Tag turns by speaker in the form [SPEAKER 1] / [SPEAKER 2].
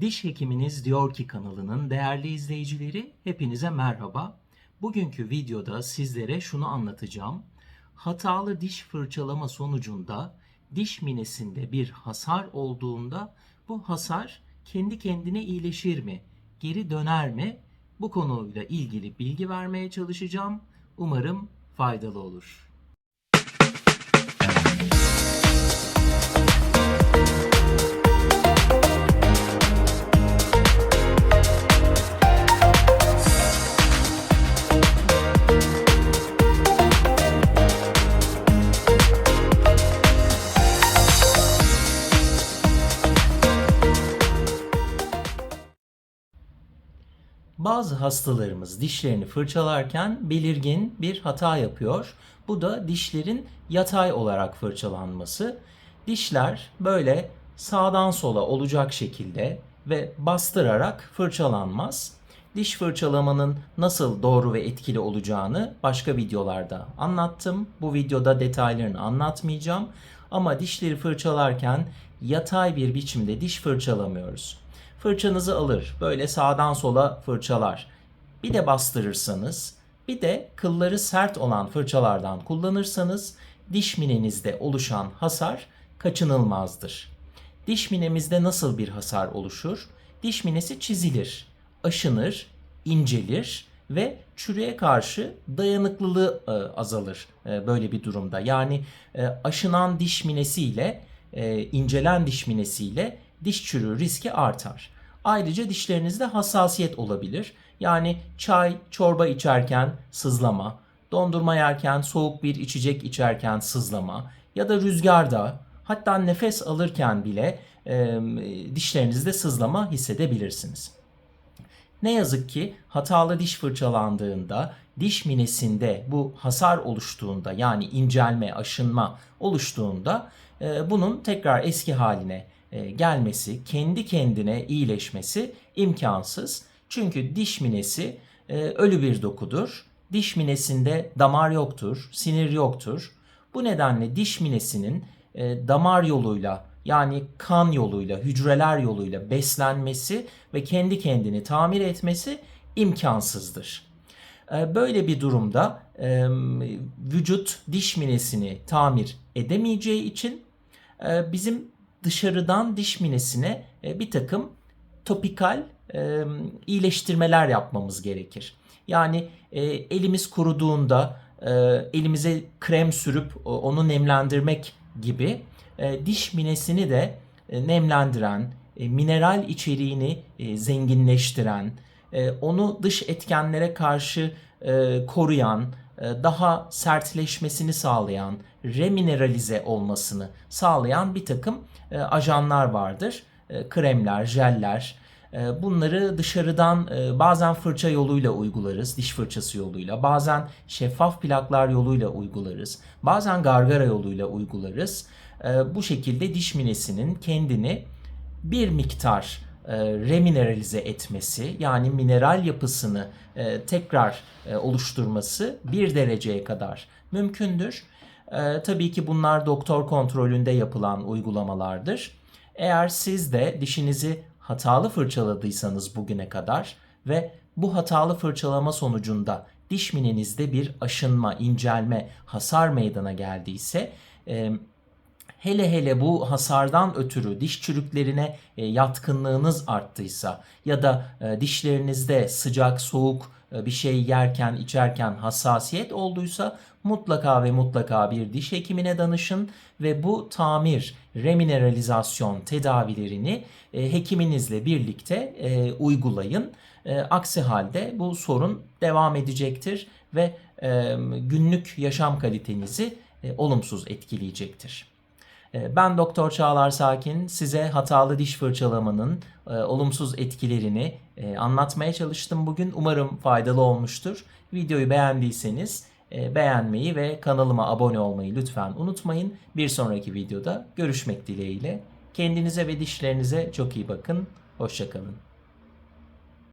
[SPEAKER 1] Diş Hekiminiz Diyor ki kanalının değerli izleyicileri hepinize merhaba. Bugünkü videoda sizlere şunu anlatacağım. Hatalı diş fırçalama sonucunda diş minesinde bir hasar olduğunda bu hasar kendi kendine iyileşir mi? Geri döner mi? Bu konuyla ilgili bilgi vermeye çalışacağım. Umarım faydalı olur. Bazı hastalarımız dişlerini fırçalarken belirgin bir hata yapıyor. Bu da dişlerin yatay olarak fırçalanması. Dişler böyle sağdan sola olacak şekilde ve bastırarak fırçalanmaz. Diş fırçalamanın nasıl doğru ve etkili olacağını başka videolarda anlattım. Bu videoda detaylarını anlatmayacağım. Ama dişleri fırçalarken yatay bir biçimde diş fırçalamıyoruz. Fırçanızı alır, böyle sağdan sola fırçalar. Bir de bastırırsanız, bir de kılları sert olan fırçalardan kullanırsanız diş minenizde oluşan hasar kaçınılmazdır. Diş minemizde nasıl bir hasar oluşur? Diş minesi çizilir, aşınır, incelir ve çürüğe karşı dayanıklılığı e, azalır e, böyle bir durumda. Yani e, aşınan diş minesiyle incelen diş minesiyle diş çürüğü riski artar. Ayrıca dişlerinizde hassasiyet olabilir. Yani çay, çorba içerken sızlama, dondurma yerken soğuk bir içecek içerken sızlama ya da rüzgarda hatta nefes alırken bile e, dişlerinizde sızlama hissedebilirsiniz. Ne yazık ki hatalı diş fırçalandığında diş minesinde bu hasar oluştuğunda yani incelme, aşınma oluştuğunda e, bunun tekrar eski haline gelmesi, kendi kendine iyileşmesi imkansız. Çünkü diş minesi e, ölü bir dokudur. Diş minesinde damar yoktur, sinir yoktur. Bu nedenle diş minesinin e, damar yoluyla yani kan yoluyla, hücreler yoluyla beslenmesi ve kendi kendini tamir etmesi imkansızdır. Böyle bir durumda vücut diş minesini tamir edemeyeceği için bizim dışarıdan diş minesine bir takım topikal iyileştirmeler yapmamız gerekir. Yani elimiz kuruduğunda elimize krem sürüp onu nemlendirmek gibi diş minesini de nemlendiren, mineral içeriğini zenginleştiren, onu dış etkenlere karşı koruyan, daha sertleşmesini sağlayan, remineralize olmasını sağlayan bir takım ajanlar vardır. Kremler, jeller, Bunları dışarıdan bazen fırça yoluyla uygularız, diş fırçası yoluyla, bazen şeffaf plaklar yoluyla uygularız, bazen gargara yoluyla uygularız. Bu şekilde diş minesinin kendini bir miktar remineralize etmesi yani mineral yapısını tekrar oluşturması bir dereceye kadar mümkündür. Tabii ki bunlar doktor kontrolünde yapılan uygulamalardır. Eğer siz de dişinizi hatalı fırçaladıysanız bugüne kadar ve bu hatalı fırçalama sonucunda diş minenizde bir aşınma, incelme, hasar meydana geldiyse e, hele hele bu hasardan ötürü diş çürüklerine e, yatkınlığınız arttıysa ya da e, dişlerinizde sıcak, soğuk bir şey yerken, içerken hassasiyet olduysa mutlaka ve mutlaka bir diş hekimine danışın ve bu tamir, remineralizasyon tedavilerini e, hekiminizle birlikte e, uygulayın. E, aksi halde bu sorun devam edecektir ve e, günlük yaşam kalitenizi e, olumsuz etkileyecektir. E, ben Doktor Çağlar Sakin size hatalı diş fırçalamanın e, olumsuz etkilerini e, anlatmaya çalıştım bugün. Umarım faydalı olmuştur. Videoyu beğendiyseniz e, beğenmeyi ve kanalıma abone olmayı lütfen unutmayın. Bir sonraki videoda görüşmek dileğiyle. Kendinize ve dişlerinize çok iyi bakın. Hoşçakalın.